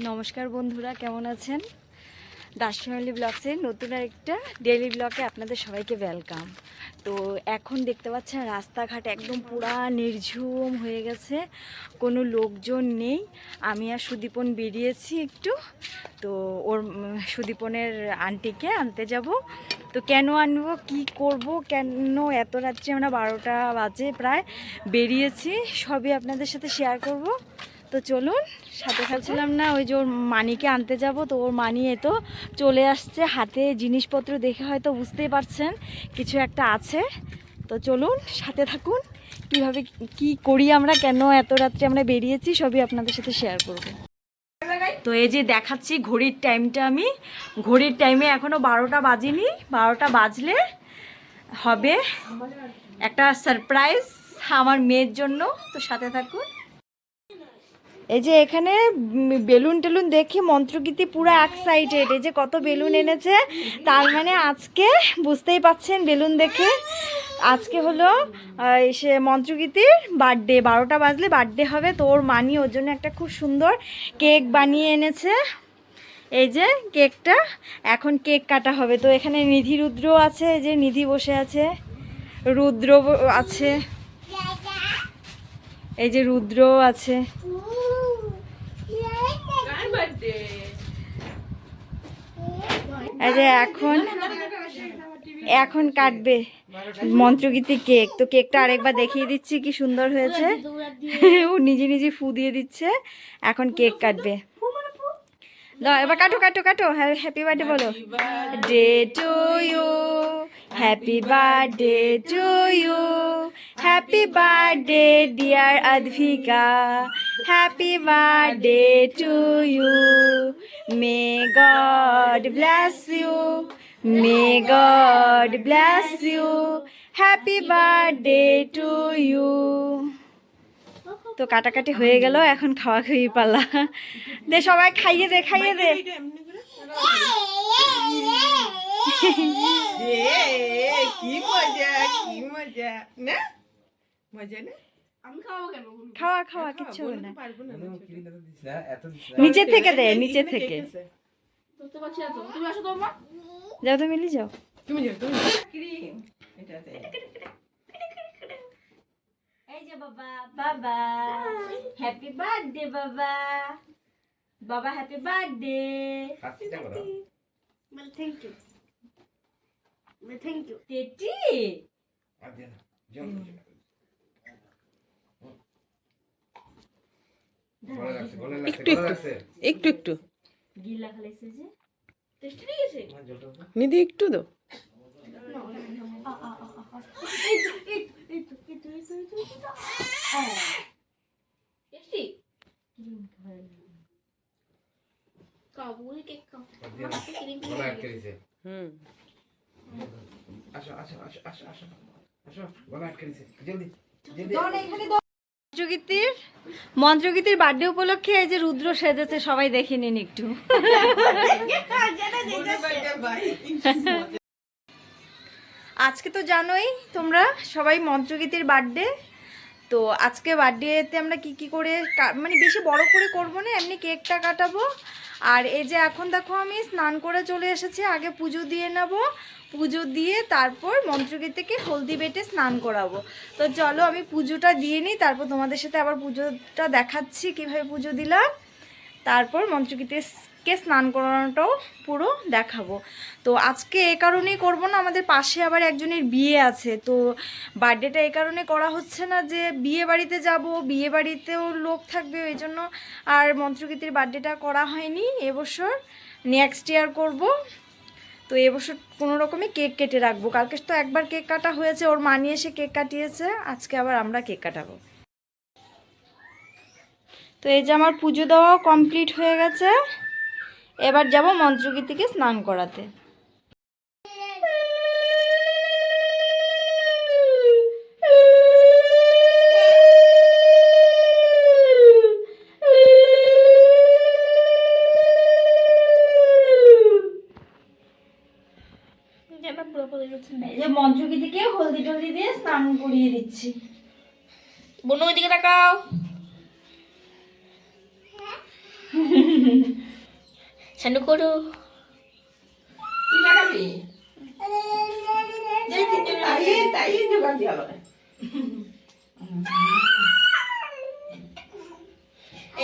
নমস্কার বন্ধুরা, কেমন আছেন? দাস ফ্যামিলি ব্লগসের নতুন একটা ডেলি ব্লগে আপনাদের সবাইকে ওয়েলকাম তো এখন দেখতে পাচ্ছেন রাস্তাঘাট একদম পুরা নির্ঝুম হয়ে গেছে, কোনো লোকজন নেই। আমি আর সুদীপন বেরিয়েছি একটু, তো ওর, সুদীপনের আন্টিকে আনতে যাব। তো কেন আনব, কি করব, কেন এত রাত্রে আমরা বারোটা বাজে প্রায় বেরিয়েছি, সবই আপনাদের সাথে শেয়ার করব। তো চলুন, সাথে খাচ্ছিলাম না, ওই যে ওর মানিকে আনতে যাব, তো ওর মানি তো চলে আসছে, হাতে জিনিসপত্র দেখে হয়তো বুঝতেই পারছেন, কিছু একটা আছে। তো চলুন, সাথে থাকুন, কীভাবে কি করি আমরা, কেন এত রাত্রে আমরা বেরিয়েছি, সবই আপনাদের সাথে শেয়ার করব। তো এই যে দেখাচ্ছি ঘড়ির টাইমটা আমি। ঘড়ির টাইমে এখনও বারোটা বাজিনি, বারোটা বাজলে হবে একটা সারপ্রাইজ আমার মেয়ের জন্য। তো সাথে থাকুন। এই যে এখানে বেলুন টেলুন দেখে মন্ত্রগীতি পুরো এক্সাইটেড এই যে কত বেলুন এনেছে, তার মানে আজকে বুঝতেই পাচ্ছেন বেলুন দেখে। আজকে হলো সে মন্ত্রগীতির বার্থডে বারোটা বাজলে বার্থডে হবে, তো ওর মানি ওর জন্য একটা খুব সুন্দর কেক বানিয়ে এনেছে। এই যে কেকটা এখন কেক কাটা হবে। তো এখানে নিধি রুদ্র আছে, এই যে নিধি বসে আছে। রুদ্র আছে। এই যে রুদ্র আছে। যে এখন এখন কাটবে মন্ত্রগীতি কেক। তো কেকটা আরেকবার দেখিয়ে দিচ্ছি কি সুন্দর হয়েছে। ও নিজে নিজে ফু দিয়ে দিচ্ছে, এখন কেক কাটবে। এবার কাটো কাটো কাটো। হ্যাপি বার্থডে বলো। Day to you happy birthday to you happy birthday dear Advika happy birthday to you may God bless you may God bless you happy birthday to you তো কাটাকাটি হয়ে গেল এখন খাওয়া খাওয়ি পালা। দে সবাই খাইয়ে দে খাইয়ে দে। কি মজা কি মজা না। মজা না খাওয়া খাওয়া কিচ্ছু হবে না নিচে থেকে দে নিচে থেকে। বুঝতে পারছি না তো তুমি আসো তো মা। যাও তো মিলি যাও। তুমি যাও তুমি ক্রিম এটাতে। এই যে বাবা বাবা। হ্যাপি বার্থডে বাবা। বাবা হ্যাপি বার্থডে বল থ্যাংক ইউ বল থ্যাংক ইউ টেটি একটু একটু। একটু একটু। গিলা খালাইছে যে টেস্টি লেগেছে নিদি একটু দাও টেস্টি খাও বুড়ি কেক খাও ক্রিম হুম মন্ত্রগীতির মন্ত্রগীতির বার্থডে উপলক্ষে এই যে রুদ্র সেজেছে, সবাই দেখে নিন একটু। আজকে তো জানোই তোমরা সবাই মন্ত্রগীতির বার্থডে তো আজকে বার্থডেতে আমরা কি কি করে মানে বেশি বড় করে করব না, এমনি কেকটা কাটাবো। আর এই যে এখন দেখো আমি স্নান করে চলে এসেছি, আগে পুজো দিয়ে নেব। পুজো দিয়ে তারপর মন্ত্রগীতিকে হলদি বেটে স্নান করাবো। তো চলো আমি পুজোটা দিয়ে নিই, তারপর তোমাদের সাথে আবার পুজোটা দেখাচ্ছি কীভাবে পুজো দিলাম। তারপর মন্ত্রগীতিকে স্নান করানোটাও পুরো দেখাবো। তো আজকে এ কারণেই করব না, আমাদের পাশে আবার একজনের বিয়ে আছে। তো বার্থডেটা এ কারণে করা হচ্ছে না যে বিয়ে বাড়িতে যাব, বিয়ে বাড়িতেও লোক থাকবে ওই জন্য। আর মন্ত্রগীতির বার্থডেটা করা হয়নি এবছর নেক্সট ইয়ার করব। তো এবছর কোনো রকমে কেক কেটে রাখব। কালকে তো একবার কেক কাটা হয়েছে, ওর মা নিয়ে এসে কেক কাটিয়েছে, আজকে আবার আমরা কেক কাটাবো। তো এই যে আমার পুজো দেওয়াও কমপ্লিট হয়ে গেছে। এবার যাব মন্ত্রগীতিকে স্নান করাতে। যেটা পুরো এই যে হলদি টলদি দিয়ে স্নান করিয়ে দিচ্ছি। বনু ওইদিকে তাকাও। শানু করো।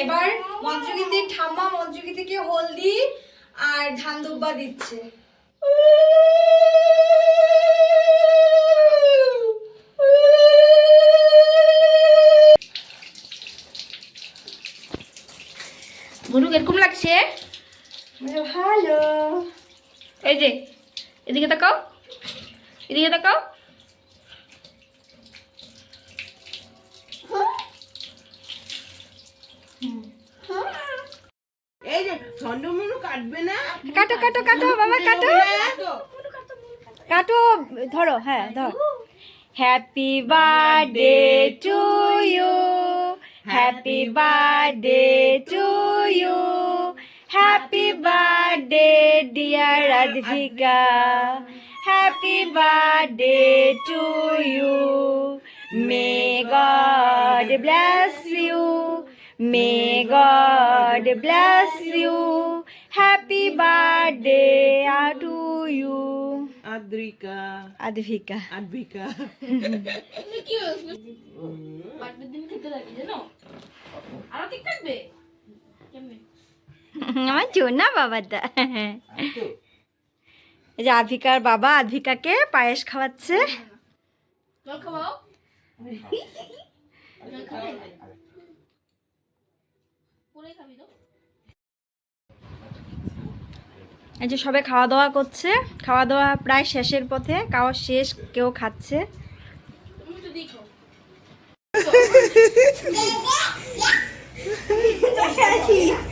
এবার মন্ত্রগীতি ঠাম্মা মন্ত্রগীতিকে হলদি আর ধান দুব্বা দিচ্ছে। মনু কীরকম লাগছে? ভালো এই যে এদিকে তাকাও এদিকে তাকাও। এই যে কাটবে না? কাটো কাটো কাটো বাবা কাটো। কাটো ধরো হ্যাঁ ধর। Happy birthday to you happy birthday to you happy birthday dear Radhika happy birthday to you may God bless you may God bless you happy birthday to you Adrika Advika Adrika তুমি কি birthday দিন খেতে লাগি জানো আরও কাটবে কেমনে আমার জোনা বাবাটা এই যে আধভিকার বাবা আধভিকাকে পায়েস খাওয়াচ্ছে। এই যে সবে খাওয়া দাওয়া করছে। খাওয়া দাওয়া প্রায় শেষের পথে খাওয়া শেষ কেউ খাচ্ছে। তুমি